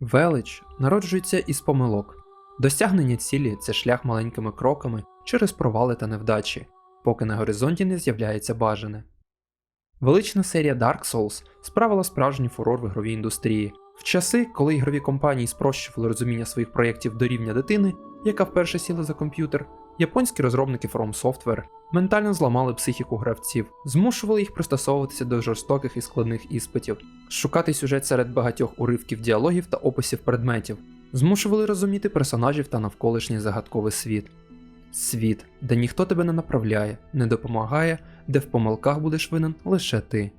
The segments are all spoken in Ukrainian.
Велич народжується із помилок. Досягнення цілі це шлях маленькими кроками через провали та невдачі, поки на горизонті не з'являється бажане. Велична серія Dark Souls справила справжній фурор в ігровій індустрії. В часи, коли ігрові компанії спрощували розуміння своїх проєктів до рівня дитини, яка вперше сіла за комп'ютер, японські розробники From Software ментально зламали психіку гравців, змушували їх пристосовуватися до жорстоких і складних іспитів, шукати сюжет серед багатьох уривків діалогів та описів предметів, змушували розуміти персонажів та навколишній загадковий світ. Світ, де ніхто тебе не направляє, не допомагає, де в помилках будеш винен лише ти.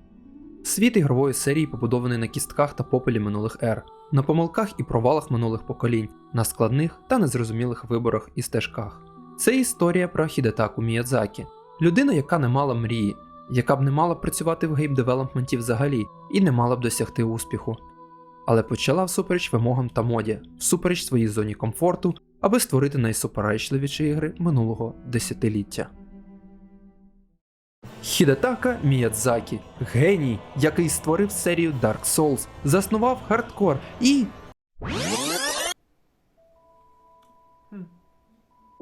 Світ ігрової серії побудований на кістках та попелі минулих ер, на помилках і провалах минулих поколінь, на складних та незрозумілих виборах і стежках. Це історія про Хідетаку Міядзакі, людину, яка не мала мрії, яка б не мала працювати в гейм-девелопменті взагалі і не мала б досягти успіху. Але почала всупереч вимогам та моді, всупереч своїй зоні комфорту, аби створити найсуперечливіші ігри минулого десятиліття. Хідетака Міядзакі, геній, який створив серію Dark Souls, заснував хардкор і.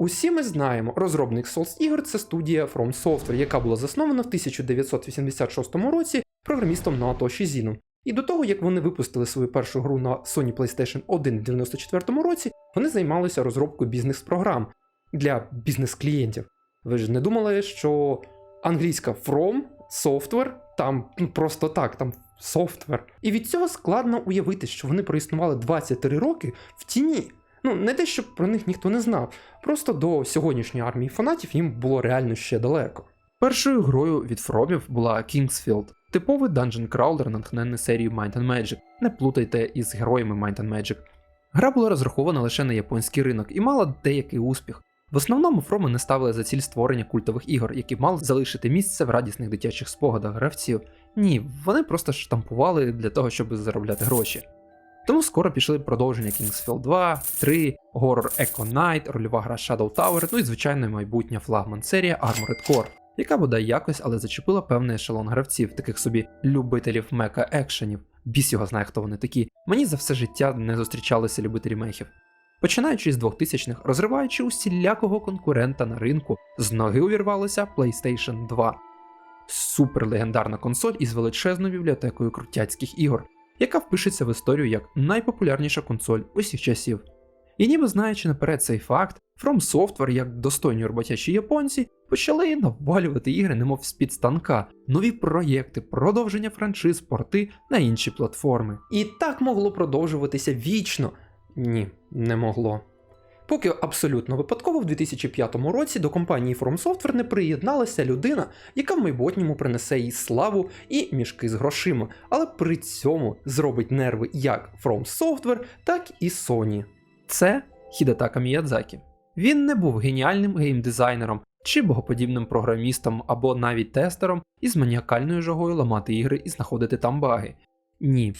Усі ми знаємо, розробник Souls ігор це студія From Software, яка була заснована в 1986 році програмістом Наото Шізіном. І до того, як вони випустили свою першу гру на Sony PlayStation 1 в 94 році, вони займалися розробкою бізнес-програм для бізнес-клієнтів. Ви ж не думали, що англійська From Software там ну, просто так, там software. І від цього складно уявити, що вони проіснували 23 роки в тіні. Ну, не те, щоб про них ніхто не знав, просто до сьогоднішньої армії фанатів їм було реально ще далеко. Першою грою від Фромів була Kingsfield, типовий данжен краулер, натхнений серією Might and Magic. Не плутайте із героями Might and Magic. Гра була розрахована лише на японський ринок і мала деякий успіх. В основному Фроми не ставили за ціль створення культових ігор, які мали залишити місце в радісних дитячих спогадах гравців. Ні, вони просто штампували для того, щоб заробляти гроші. Тому скоро пішли продовження Kingsfield 2, 3, Horror Echo Knight, рольова гра Shadow Tower, ну і звичайно майбутня флагман серія Armored Core, яка бодай якось, але зачепила певний ешелон гравців, таких собі любителів мека екшенів. Біс його знає, хто вони такі. Мені за все життя не зустрічалися любителі мехів. Починаючи з 2000-х, розриваючи усілякого конкурента на ринку, з ноги увірвалося PlayStation 2. Суперлегендарна консоль із величезною бібліотекою крутяцьких ігор, яка впишеться в історію як найпопулярніша консоль усіх часів. І ніби знаючи наперед цей факт, From Software, як достойні роботячі японці, почали навалювати ігри, немов з-під станка, нові проєкти, продовження франшиз, порти на інші платформи. І так могло продовжуватися вічно. Ні, не могло. Поки абсолютно випадково в 2005 році до компанії From Software не приєдналася людина, яка в майбутньому принесе їй славу і мішки з грошима, але при цьому зробить нерви як From Software, так і Sony. Це Хідетака Міядзакі. Він не був геніальним геймдизайнером чи богоподібним програмістом або навіть тестером із маніакальною жагою ламати ігри і знаходити там баги. Ні.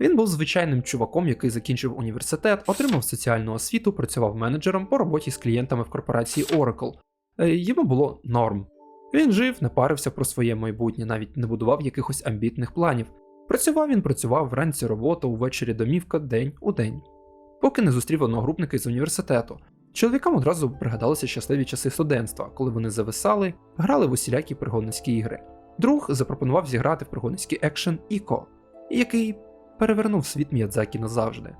Він був звичайним чуваком, який закінчив університет, отримав соціальну освіту, працював менеджером по роботі з клієнтами в корпорації Oracle. Е, Йому було норм. Він жив, не парився про своє майбутнє, навіть не будував якихось амбітних планів. Працював він працював вранці робота, увечері домівка, день у день. Поки не зустрів одногрупника з університету. Чоловікам одразу пригадалися щасливі часи студентства, коли вони зависали, грали в усілякі пригодницькі ігри. Друг запропонував зіграти в пригодницький екшен Іко, який перевернув світ Міядзакі назавжди.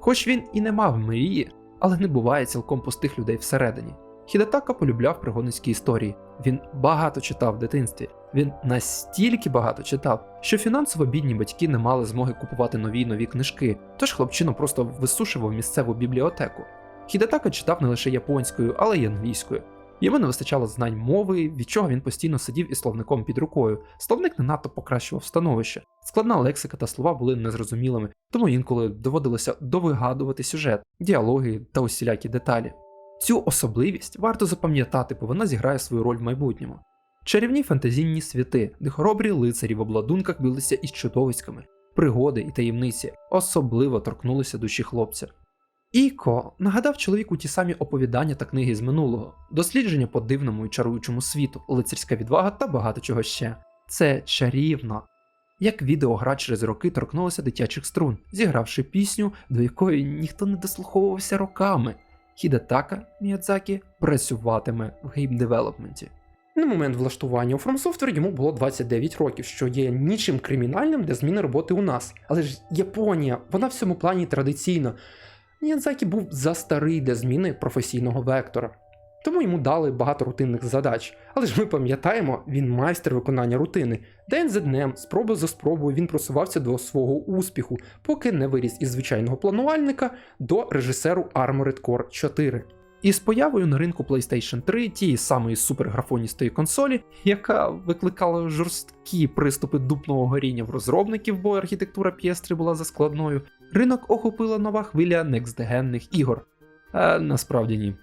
Хоч він і не мав мрії, але не буває цілком пустих людей всередині. Хідетака полюбляв пригодницькі історії. Він багато читав в дитинстві. Він настільки багато читав, що фінансово бідні батьки не мали змоги купувати нові й нові книжки, тож хлопчина просто висушував місцеву бібліотеку. Хідетака читав не лише японською, але й англійською. Йому не вистачало знань мови, від чого він постійно сидів із словником під рукою. Словник не надто покращував становище. Складна лексика та слова були незрозумілими, тому інколи доводилося довигадувати сюжет, діалоги та усілякі деталі. Цю особливість варто запам'ятати, бо вона зіграє свою роль в майбутньому. Чарівні фантазійні світи, де хоробрі лицарі в обладунках билися із чудовиськами, пригоди і таємниці особливо торкнулися душі хлопця. Іко нагадав чоловіку ті самі оповідання та книги з минулого, дослідження по дивному і чаруючому світу, лицарська відвага та багато чого ще. Це чарівно. Як відеогра через роки торкнулася дитячих струн, зігравши пісню, до якої ніхто не дослуховувався роками. Хідатака Міядзакі працюватиме в гейм-девелопменті. На момент влаштування у From йому було 29 років, що є нічим кримінальним для зміни роботи у нас. Але ж Японія, вона в цьому плані традиційна. Міядзакі був застарий для зміни професійного вектора. Тому йому дали багато рутинних задач. Але ж ми пам'ятаємо, він майстер виконання рутини. День за днем, спроба за спробою він просувався до свого успіху, поки не виріс із звичайного планувальника до режисеру Armored Core 4. І з появою на ринку PlayStation 3 тієї самої суперграфоністої консолі, яка викликала жорсткі приступи дупного горіння в розробників, бо архітектура PS3 була заскладною, ринок охопила нова хвиля некстгенних ігор. А насправді ні.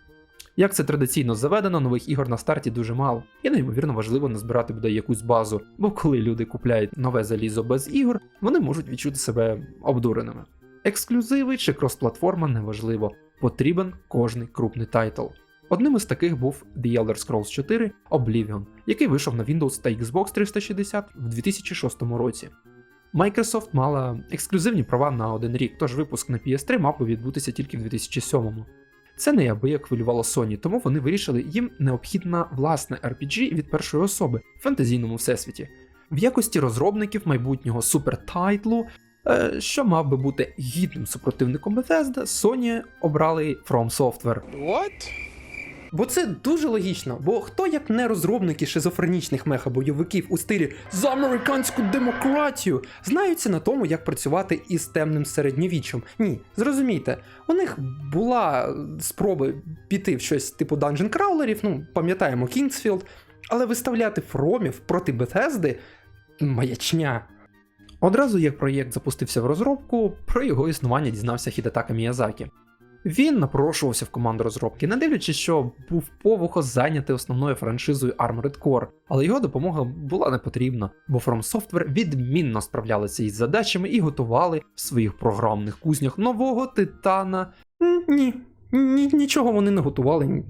Як це традиційно заведено, нових ігор на старті дуже мало, і неймовірно важливо назбирати буде якусь базу, бо коли люди купляють нове залізо без ігор, вони можуть відчути себе обдуреними. Ексклюзиви чи кросплатформа неважливо, потрібен кожний крупний тайтл. Одним із таких був The Elder Scrolls 4 Oblivion, який вийшов на Windows та Xbox 360 в 2006 році. Microsoft мала ексклюзивні права на один рік, тож випуск на PS3 мав би відбутися тільки в 2007-му. Це неабияк хвилювало Sony, тому вони вирішили, їм необхідна власне RPG від першої особи в фентезійному всесвіті. В якості розробників майбутнього супертайтлу Е, що мав би бути гідним супротивником Bethesda, Sony обрали From Software. What? Бо це дуже логічно, бо хто як не розробники шизофренічних меха-бойовиків у стилі за американську демократію знаються на тому, як працювати із темним середньовіччям. Ні, зрозумійте, у них була спроба піти в щось типу Dungeon Crawlerів, ну пам'ятаємо Kingsfield, але виставляти фромів проти Bethesda – маячня. Одразу як проєкт запустився в розробку, про його існування дізнався Хідетака Міязакі. Він напрошувався в команду розробки, не дивлячись, що був повухо зайнятий основною франшизою Armored Core, але його допомога була не потрібна, бо From Software відмінно справлялися із задачами і готували в своїх програмних кузнях нового титана. Ні, ні, нічого вони не готували.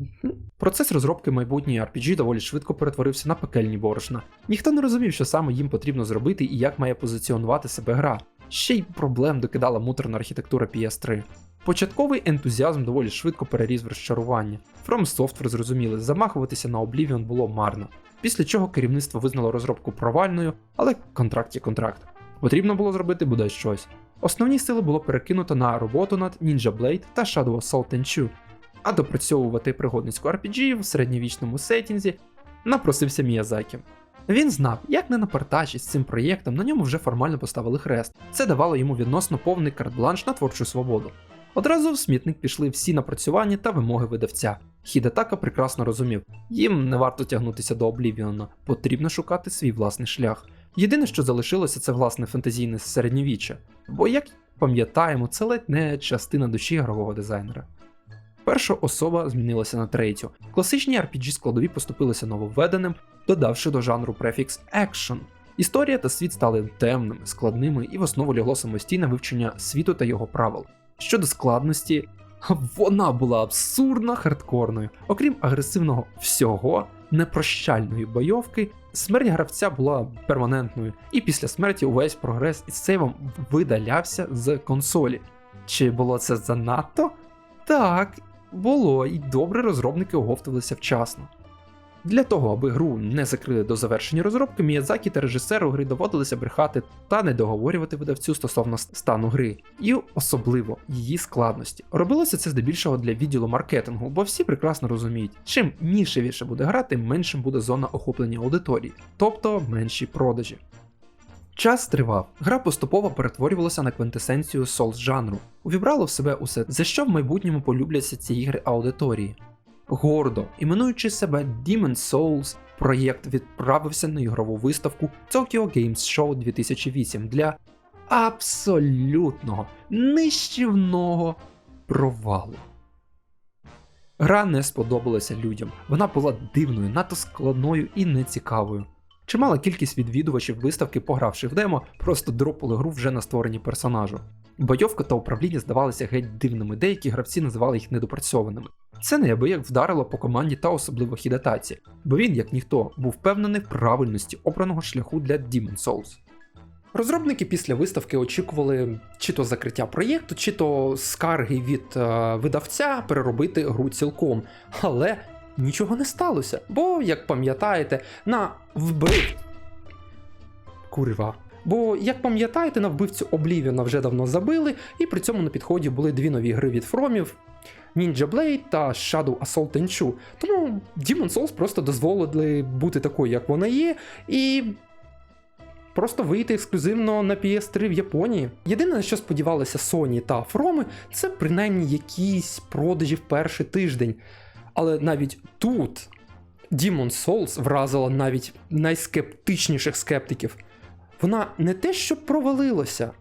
Процес розробки майбутньої RPG доволі швидко перетворився на пекельні борошна. Ніхто не розумів, що саме їм потрібно зробити і як має позиціонувати себе гра. Ще й проблем докидала муторна архітектура PS3. Початковий ентузіазм доволі швидко переріс в розчарування. From Software зрозуміли, замахуватися на Oblivion було марно. Після чого керівництво визнало розробку провальною, але контракт є контракт. Потрібно було зробити бодай щось. Основні сили було перекинуто на роботу над Ninja Blade та Shadow Assault Tenchu, а допрацьовувати пригодницьку RPG в середньовічному сеттінзі напросився Міязакі. Він знав, як не напартачить з цим проєктом, на ньому вже формально поставили хрест. Це давало йому відносно повний карт-бланш на творчу свободу. Одразу в смітник пішли всі напрацювання та вимоги видавця. Хідатака прекрасно розумів, їм не варто тягнутися до Облівіона, потрібно шукати свій власний шлях. Єдине, що залишилося, це власне фентезійне середньовіччя, бо, як пам'ятаємо, це ледь не частина душі ігрового дизайнера. Перша особа змінилася на третю. Класичні RPG складові поступилися нововведеним, додавши до жанру префікс Action. Історія та світ стали темними, складними і в основу лягло самостійне вивчення світу та його правил. Щодо складності, вона була абсурдно хардкорною. Окрім агресивного всього, непрощальної бойовки, смерть гравця була перманентною, і після смерті увесь прогрес із сейвом видалявся з консолі. Чи було це занадто? Так, було, і добре розробники оговтувалися вчасно. Для того, аби гру не закрили до завершення розробки, Міядзакі та режисеру гри доводилося брехати та не договорювати видавцю стосовно стану гри, і особливо її складності. Робилося це здебільшого для відділу маркетингу, бо всі прекрасно розуміють, чим нішевіше буде гра, тим меншим буде зона охоплення аудиторії, тобто менші продажі. Час тривав, гра поступово перетворювалася на квинтесенцію Souls жанру, увібрало в себе усе, за що в майбутньому полюбляться ці ігри аудиторії. Гордо, іменуючи себе Demon Souls, проєкт відправився на ігрову виставку Tokyo Games Show 2008 для абсолютного нищівного провалу. Гра не сподобалася людям, вона була дивною, надто складною і нецікавою. Чимала кількість відвідувачів виставки, погравши в демо, просто дропали гру вже на створенні персонажу. Бойовка та управління здавалися геть дивними, деякі гравці називали їх недопрацьованими. Це неабияк вдарило по команді та особливо хідатаці, бо він, як ніхто, був впевнений в правильності обраного шляху для Demon Souls. Розробники після виставки очікували чи то закриття проєкту, чи то скарги від е, видавця переробити гру цілком. Але нічого не сталося. Бо, як пам'ятаєте, на вбив. Курва. Бо, як пам'ятаєте, на вбивцю Облівіна вже давно забили, і при цьому на підході були дві нові гри від Фромів. Ninja Blade та Shadow Assault Tenchu. Тому Demon Souls просто дозволили бути такою, як вона є, і просто вийти ексклюзивно на PS3 в Японії. Єдине, на що сподівалися Sony та From, це принаймні якісь продажі в перший тиждень. Але навіть тут Demon Souls вразила навіть найскептичніших скептиків. Вона не те, що провалилася,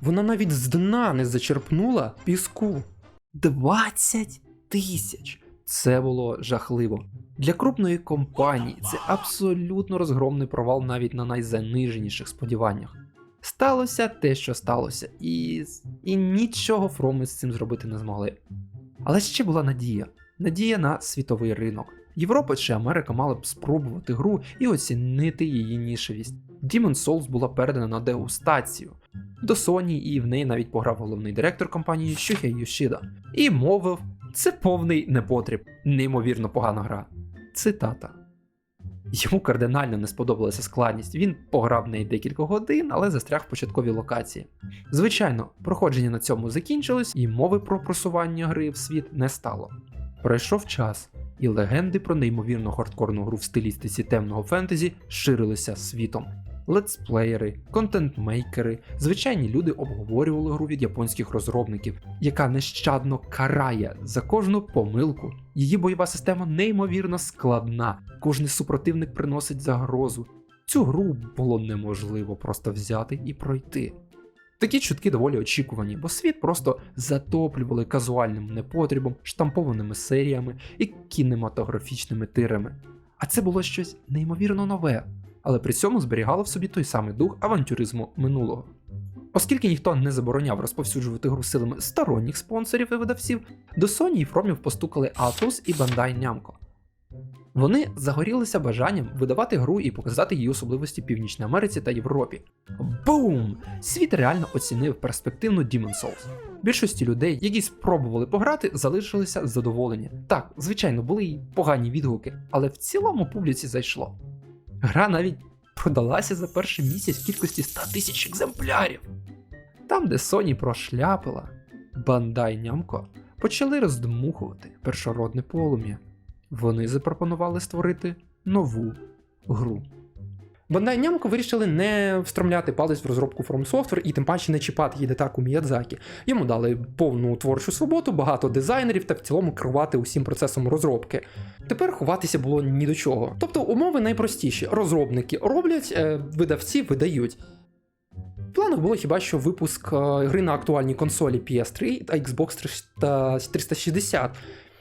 вона навіть з дна не зачерпнула піску. 20 тисяч. Це було жахливо. Для крупної компанії це абсолютно розгромний провал навіть на найзаниженіших сподіваннях. Сталося те, що сталося, і, і нічого Фроми з цим зробити не змогли. Але ще була надія. Надія на світовий ринок. Європа чи Америка мали б спробувати гру і оцінити її нішевість. Demon Souls була передана на дегустацію до Sony, і в неї навіть пограв головний директор компанії Шухей Йошіда. І мовив: це повний непотріб, неймовірно погана гра. Цитата. Йому кардинально не сподобалася складність. Він пограв в неї декілька годин, але застряг в початковій локації. Звичайно, проходження на цьому закінчилось, і мови про просування гри в світ не стало. Пройшов час, і легенди про неймовірно хардкорну гру в стилістиці темного фентезі ширилися світом. Летсплеєри, контентмейкери, звичайні люди обговорювали гру від японських розробників, яка нещадно карає за кожну помилку. Її бойова система неймовірно складна, кожний супротивник приносить загрозу. Цю гру було неможливо просто взяти і пройти. Такі чутки доволі очікувані, бо світ просто затоплювали казуальним непотрібом, штампованими серіями і кінематографічними тирами. А це було щось неймовірно нове, але при цьому зберігало в собі той самий дух авантюризму минулого. Оскільки ніхто не забороняв розповсюджувати гру силами сторонніх спонсорів і видавців, до Sony і Фромів постукали Atlus і Bandai Namco. Вони загорілися бажанням видавати гру і показати її особливості Північній Америці та Європі. Бум! Світ реально оцінив перспективну Demon's Souls. Більшості людей, які спробували пограти, залишилися задоволені. Так, звичайно, були й погані відгуки, але в цілому публіці зайшло. Гра навіть продалася за перший місяць в кількості 100 тисяч екземплярів. Там, де Sony прошляпила, Bandai Namco почали роздмухувати першородне полум'я. Вони запропонували створити нову гру. Bandai Namco вирішили не встромляти палець в розробку From Software і тим паче не чіпати її Хідетаку Міядзакі. Йому дали повну творчу свободу, багато дизайнерів та в цілому керувати усім процесом розробки. Тепер ховатися було ні до чого. Тобто умови найпростіші: розробники роблять, е, видавці видають. В планах було хіба що випуск е, гри на актуальній консолі PS3 та Xbox 360.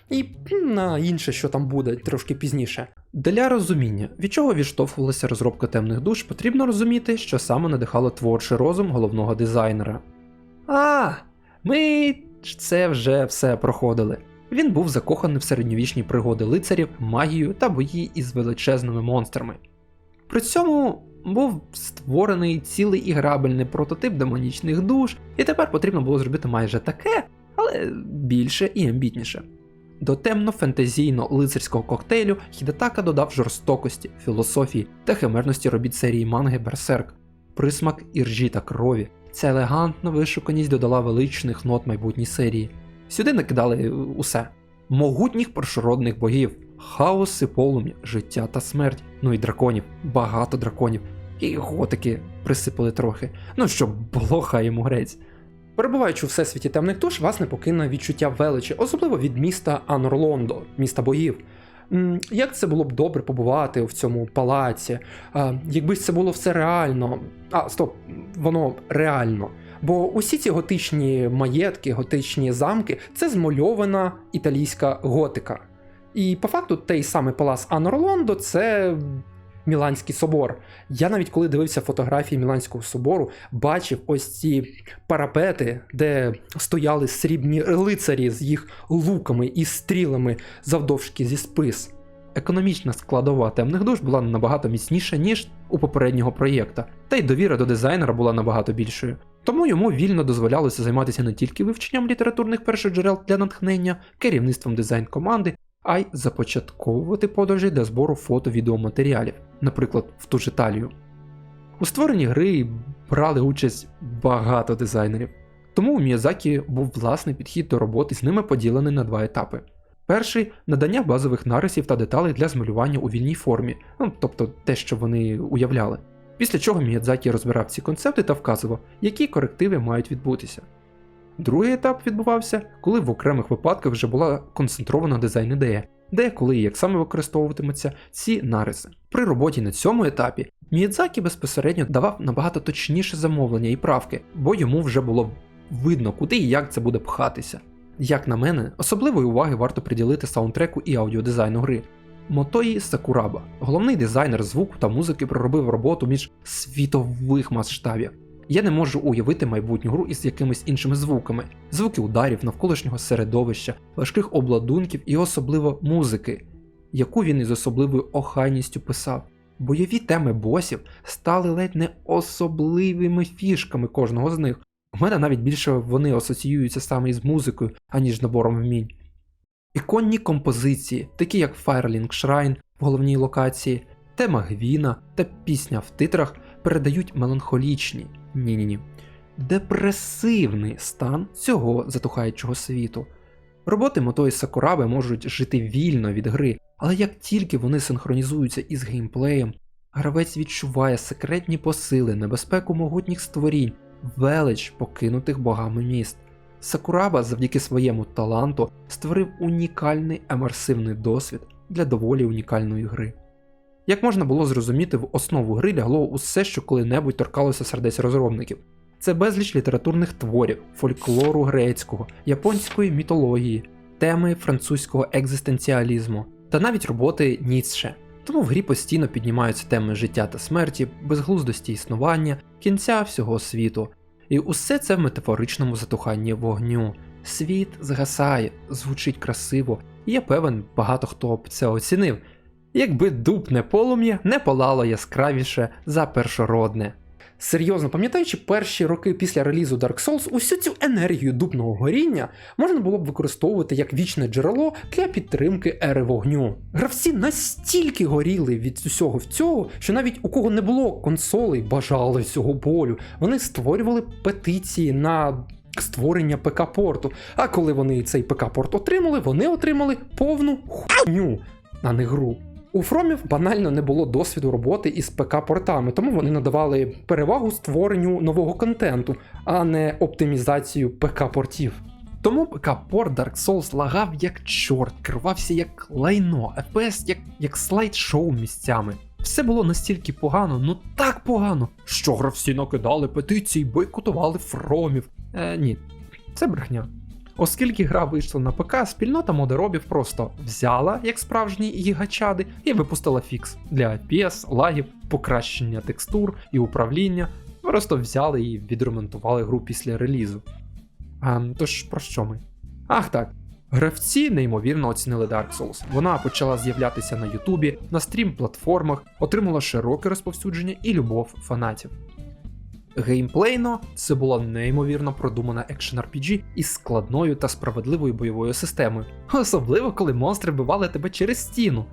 І на інше, що там буде трошки пізніше. Для розуміння, від чого відштовхувалася розробка темних душ, потрібно розуміти, що саме надихало творчий розум головного дизайнера. А, ми це вже все проходили. Він був закоханий в середньовічні пригоди лицарів, магію та бої із величезними монстрами. При цьому був створений цілий іграбельний прототип демонічних душ, і тепер потрібно було зробити майже таке, але більше і амбітніше. До темно-фентезійно-лицарського коктейлю Хідетака додав жорстокості, філософії та химерності робіт серії манги Берсерк, присмак іржі та крові. Ця елегантна вишуканість додала величних нот майбутній серії. Сюди накидали усе: могутніх першородних богів, хаос полум'я, життя та смерть, ну і драконів, багато драконів, і готики присипали трохи. Ну щоб було йому грець. Перебуваючи у всесвіті темних душ, вас не покине відчуття величі, особливо від міста Анорлондо, міста богів. М, Як це було б добре побувати в цьому палаці, якби це було все реально. А, стоп, воно реально. Бо усі ці готичні маєтки, готичні замки це змальована італійська готика. І по факту той самий палац Анорлондо це Міланський собор. Я навіть коли дивився фотографії Міланського собору, бачив ось ці парапети, де стояли срібні лицарі з їх луками і стрілами завдовжки зі спис. Економічна складова темних душ була набагато міцніша, ніж у попереднього проєкта, та й довіра до дизайнера була набагато більшою. Тому йому вільно дозволялося займатися не тільки вивченням літературних першоджерел для натхнення, керівництвом дизайн команди, а й започатковувати подорожі для збору фото-відеоматеріалів, наприклад, в ту ж Італію. У створенні гри брали участь багато дизайнерів, тому у Міязакі був власний підхід до роботи з ними поділений на два етапи. Перший надання базових нарисів та деталей для змалювання у вільній формі, ну тобто те, що вони уявляли. Після чого Міядзакі розбирав ці концепти та вказував, які корективи мають відбутися. Другий етап відбувався, коли в окремих випадках вже була концентрована дизайн ідея, де коли і як саме використовуватимуться ці нариси. При роботі на цьому етапі Міядзакі безпосередньо давав набагато точніше замовлення і правки, бо йому вже було видно, куди і як це буде пхатися. Як на мене, особливої уваги варто приділити саундтреку і аудіодизайну гри. Мотої Сакураба, головний дизайнер звуку та музики, проробив роботу між світових масштабів. Я не можу уявити майбутню гру із якимись іншими звуками, звуки ударів навколишнього середовища, важких обладунків і особливо музики, яку він із особливою охайністю писав. Бойові теми босів стали ледь не особливими фішками кожного з них. У мене навіть більше вони асоціюються саме із музикою, аніж набором вмінь. Іконні композиції, такі як Firelink Shrine в головній локації, тема Гвіна та пісня в титрах передають меланхолічні, ні-ні-ні, депресивний стан цього затухаючого світу. Роботи Мотої Сакураби можуть жити вільно від гри, але як тільки вони синхронізуються із геймплеєм, гравець відчуває секретні посили, небезпеку могутніх створінь, велич покинутих богами міст. Сакураба завдяки своєму таланту створив унікальний емерсивний досвід для доволі унікальної гри. Як можна було зрозуміти, в основу гри лягло усе, що коли-небудь торкалося сердець розробників. Це безліч літературних творів, фольклору грецького, японської мітології, теми французького екзистенціалізму та навіть роботи Ніцше. Тому в грі постійно піднімаються теми життя та смерті, безглуздості існування, кінця всього світу. І усе це в метафоричному затуханні вогню. Світ згасає, звучить красиво, і я певен, багато хто б це оцінив, якби дубне полум'я не палало яскравіше за першородне. Серйозно, пам'ятаючи перші роки після релізу Dark Souls, усю цю енергію дубного горіння можна було б використовувати як вічне джерело для підтримки ери вогню. Гравці настільки горіли від усього в цього, що навіть у кого не було консолей, бажали цього болю. Вони створювали петиції на створення ПК-порту. А коли вони цей ПК-порт отримали, вони отримали повну хуйню, а не гру. У Фромів банально не було досвіду роботи із ПК-портами, тому вони надавали перевагу створенню нового контенту, а не оптимізацію ПК-портів. Тому ПК-порт Dark Souls лагав як чорт, керувався як лайно, FPS як, як слайд-шоу місцями. Все було настільки погано, ну так погано, що гравці накидали петиції, бойкотували фромів. Е, ні, це брехня. Оскільки гра вийшла на ПК, спільнота модеробів просто взяла, як справжні гігачади, і випустила фікс для FPS, лагів, покращення текстур і управління. Просто взяли і відремонтували гру після релізу. А, тож про що ми? Ах так. Гравці неймовірно оцінили Dark Souls. Вона почала з'являтися на Ютубі, на стрім-платформах, отримала широке розповсюдження і любов фанатів. Геймплейно це була неймовірно продумана екшен RPG із складною та справедливою бойовою системою, особливо коли монстри вбивали тебе через стіну.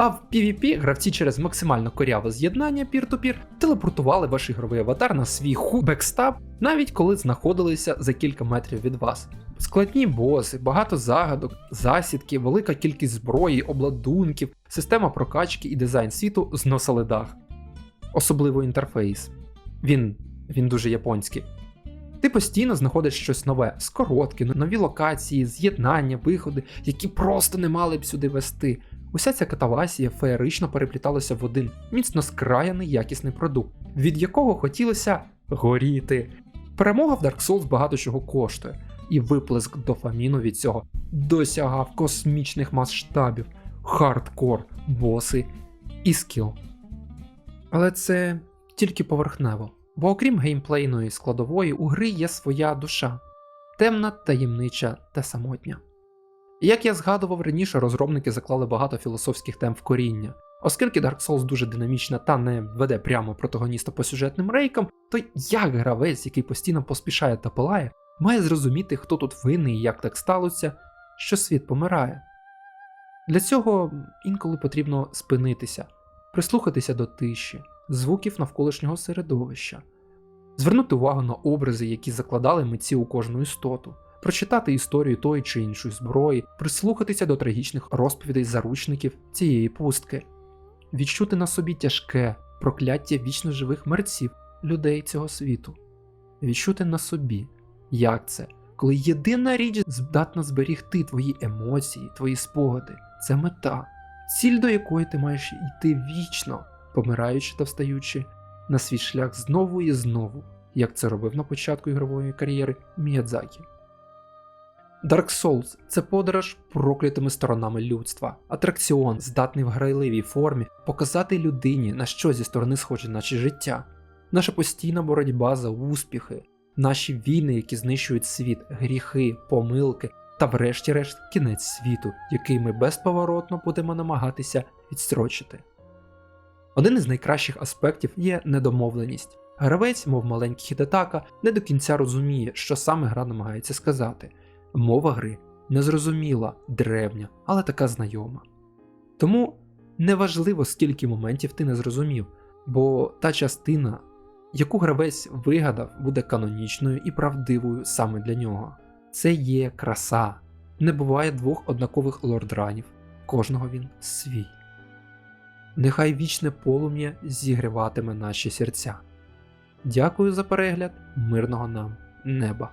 А в PvP гравці через максимально коряве з'єднання пір-ту-пір телепортували ваш ігровий аватар на свій ху бекстаб, навіть коли знаходилися за кілька метрів від вас. Складні боси, багато загадок, засідки, велика кількість зброї, обладунків, система прокачки і дизайн світу зносили дах. Особливо інтерфейс. Він він дуже японський. Ти постійно знаходиш щось нове, скоротки, нові локації, з'єднання, виходи, які просто не мали б сюди вести. Уся ця катавасія феєрично перепліталася в один міцно скраяний якісний продукт, від якого хотілося горіти. Перемога в Dark Souls багато чого коштує, і виплеск дофаміну від цього досягав космічних масштабів, хардкор, боси і скіл. Але це тільки поверхнево. Бо окрім геймплейної складової, у гри є своя душа темна, таємнича та самотня. Як я згадував раніше, розробники заклали багато філософських тем в коріння. Оскільки Dark Souls дуже динамічна та не веде прямо протагоніста по сюжетним рейкам, то як гравець, який постійно поспішає та пилає, має зрозуміти, хто тут винний і як так сталося, що світ помирає. Для цього інколи потрібно спинитися, прислухатися до тиші, звуків навколишнього середовища, звернути увагу на образи, які закладали митці у кожну істоту, прочитати історію тої чи іншої зброї, прислухатися до трагічних розповідей заручників цієї пустки, відчути на собі тяжке прокляття вічно живих мерців людей цього світу, відчути на собі, як це, коли єдина річ здатна зберігти твої емоції, твої спогади, це мета, ціль до якої ти маєш йти вічно, помираючи та встаючи на свій шлях знову і знову, як це робив на початку ігрової кар'єри Міядзакі. Dark Souls це подорож проклятими сторонами людства, атракціон, здатний в грайливій формі показати людині, на що зі сторони схоже наше життя, наша постійна боротьба за успіхи, наші війни, які знищують світ, гріхи, помилки та, врешті-решт, кінець світу, який ми безповоротно будемо намагатися відстрочити. Один із найкращих аспектів є недомовленість. Гравець, мов маленький хідатака, не до кінця розуміє, що саме гра намагається сказати. Мова гри незрозуміла, древня, але така знайома. Тому неважливо, скільки моментів ти не зрозумів, бо та частина, яку гравець вигадав, буде канонічною і правдивою саме для нього. Це є краса. Не буває двох однакових лордранів, кожного він свій. Нехай вічне полум'я зігріватиме наші серця. Дякую за перегляд, мирного нам неба.